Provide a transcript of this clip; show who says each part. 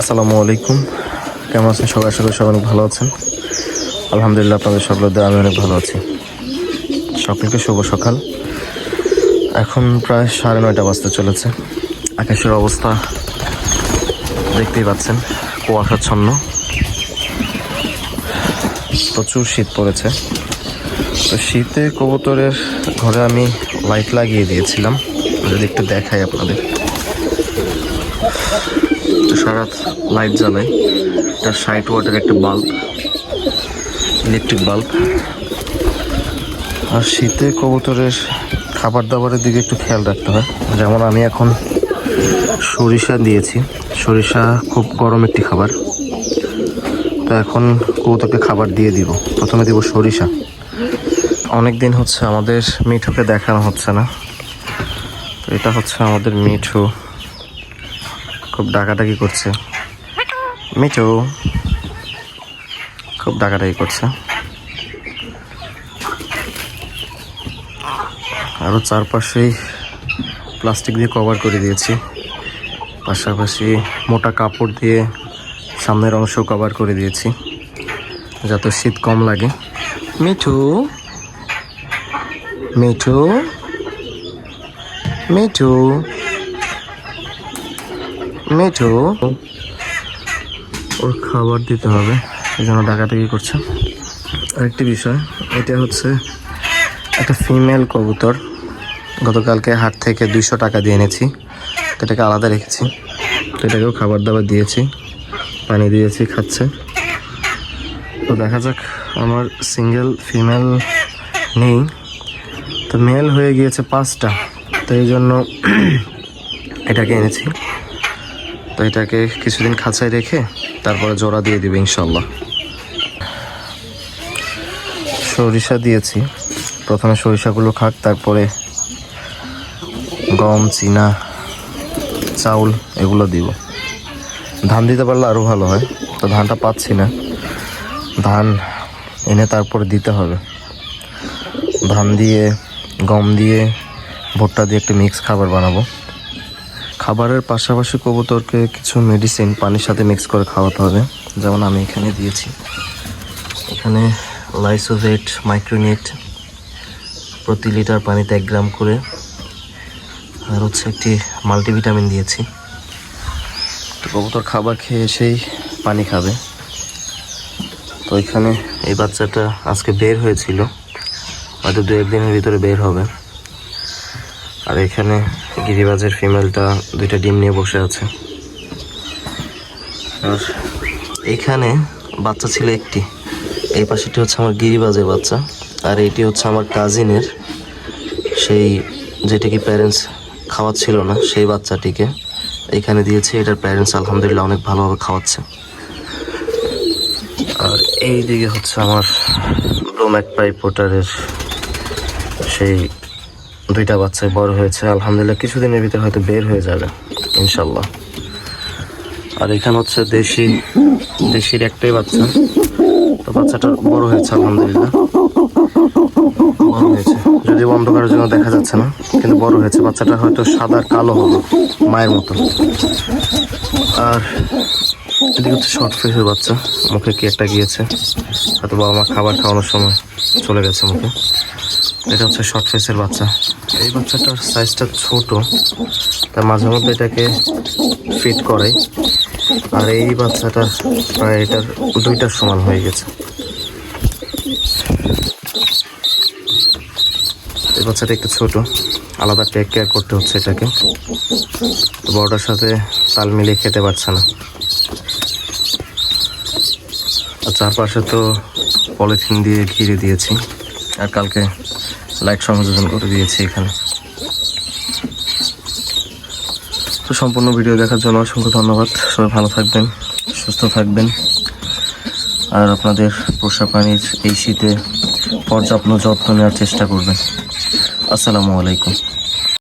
Speaker 1: আসসালামু আলাইকুম। কেমন আছেন সবাই? আশা করি সবাই অনেক ভালো আছেন। আলহামদুলিল্লাহ, আপনাদের সকলের আমি অনেক ভালো আছি। সকলকে শুভ সকাল। এখন প্রায় সাড়ে নয়টা বাজতে চলেছে। আকাশের অবস্থা দেখতেই পাচ্ছেন, কুয়াশাচ্ছন্ন। প্রচুর শীত পড়েছে। তো শীতে কবুতরের ঘরে আমি লাইট লাগিয়ে দিয়েছিলাম। যদি একটু দেখাই আপনাদের। তো সারা লাইট জ্বালাই এটা ষাট ওয়াটের একটা বাল্ব ইলেকট্রিক বাল্ব আর শীতে কবুতরের খাবার দাবারের দিকে একটু খেয়াল রাখতে হয়। যেমন আমি এখন সরিষা দিয়েছি। সরিষা খুব গরম একটি খাবার। তো এখন কবুতরকে খাবার দিয়ে দিব। প্রথমে দিব সরিষা। অনেক দিন হচ্ছে আমাদের মিঠুকে দেখানো হচ্ছে না। তো এটা হচ্ছে আমাদের মিঠু। খুব ডাকাডাকি করছে। মিঠু, খুব ডাকাডাকি করছে। আরও চারপাশেই প্লাস্টিক দিয়ে কভার করে দিয়েছি। পাশাপাশি মোটা কাপড় দিয়ে সামনের অংশ কভার করে দিয়েছি, যাতে শীত কম লাগে। মিঠু মিঠু মিঠু মিঠু ওর খাবার দিতে হবে। এই জন্য ডাকাডাকি করছে। আরেকটি বিষয়, এটা হচ্ছে একটা ফিমেল কবুতর। গতকালকে হাট থেকে দুইশো টাকা দিয়ে এনেছি। এটাকে আলাদা রেখেছি। এটাকেও খাবার দাবার দিয়েছি, পানি দিয়েছি, খাচ্ছে। তো দেখা যাক, আমার সিঙ্গেল ফিমেল নেই। তো মেল হয়ে গিয়েছে পাঁচটা। তো এই জন্য এটাকে এনেছি। তো এটাকে কিছুদিন খাঁচায় রেখে তারপরে জোড়া দিয়ে দিবে ইনশাল্লাহ সরিষা দিয়েছি। প্রথমে সরিষাগুলো খাক, তারপরে গম, চিনা, চাউল এগুলো দিব। ধান দিতে পারলে আরও ভালো হয়, তো ধানটা পাচ্ছি না। ধান এনে তারপরে দিতে হবে। ধান দিয়ে, গম দিয়ে, ভুট্টা দিয়ে একটা মিক্স খাবার বানাবো। খাবারের পাশাপাশি কবুতরকে কিছু মেডিসিন পানির সাথে মিক্স করে খাওয়াতে হবে। যেমন আমি এখানে দিয়েছি। এখানে লাইসোভেট মাইক্রোনেট প্রতি লিটার পানিতে এক গ্রাম করে। আর হচ্ছে একটি মাল্টিভিটামিন দিয়েছি। তো কবুতর খাবার খেয়ে এসেই পানি খাবে। তো এখানে এই বাচ্চাটা আজকে বের হয়েছিল। হয়তো দু একদিনের ভিতরে বের হবে। আর এখানে গিরিবাজের ফিমেলটা দুইটা ডিম নিয়ে বসে আছে। আর এখানে বাচ্চা ছিল একটি। এই পাশেটি হচ্ছে আমার গিরিবাজের বাচ্চা, আর এটি হচ্ছে আমার কাজিনের সেই যেটিকে প্যারেন্টস খাওয়াচ্ছিল না, সেই বাচ্চাটিকে এখানে দিয়েছে। এটার প্যারেন্টস আলহামদুলিল্লাহ অনেক ভালোভাবে খাওয়াচ্ছে। আর এই দিকে হচ্ছে আমার ব্লুম্যাক পাইপ পোটারের সেই দুইটা বাচ্চাই বড় হয়েছে, আলহামদুলিল্লাহ, কিছুদিনের ভিতরে হয়তো বের হয়ে যাবে ইনশাল্লাহ আর এখানে হচ্ছে দেশি, দেশির একটাই বাচ্চা। তো বাচ্চাটা বড় হয়েছে, আলহামদুলিল্লাহ। হয়েছে। যদিও অন্ধকারের জন্য দেখা যাচ্ছে না, কিন্তু বড় হয়েছে। বাচ্চাটা হয়তো সাদা কালো হবে, মায়ের মতো। আর এদিকে হচ্ছে শর্ট ফেসের বাচ্চা, মুখে কি একটা গিয়েছে, হয়তো বাবা মা খাবার খাওয়ানোর সময় চলে গেছে মুখে। এটা হচ্ছে শর্ট ফেসের বাচ্চা। এই বাচ্চাটার সাইজটা ছোট তার মাঝে মধ্যে এটাকে ফিট করে। আর এই বাচ্চাটা প্রায় এটার দুইটার সমান হয়ে গেছে। এই বাচ্চাটা একটু ছোট, আলাদা টেক কেয়ার করতে হচ্ছে এটাকে। বড়টার সাথে তাল মিলিয়ে খেতে পারছে না। আর চারপাশে তো পলিথিন দিয়ে ঘিরে দিয়েছি। আর কালকে লাইট সংযোজন করে দিয়েছি এখানে। তো সম্পূর্ণ ভিডিও দেখার জন্য অসংখ্য ধন্যবাদ। সবাই ভালো থাকবেন, সুস্থ থাকবেন। আর আপনাদের পোষা প্রাণীর এই শীতে পর্যাপ্ত যত্ন নেওয়ার চেষ্টা করবেন। আসসালামু আলাইকুম।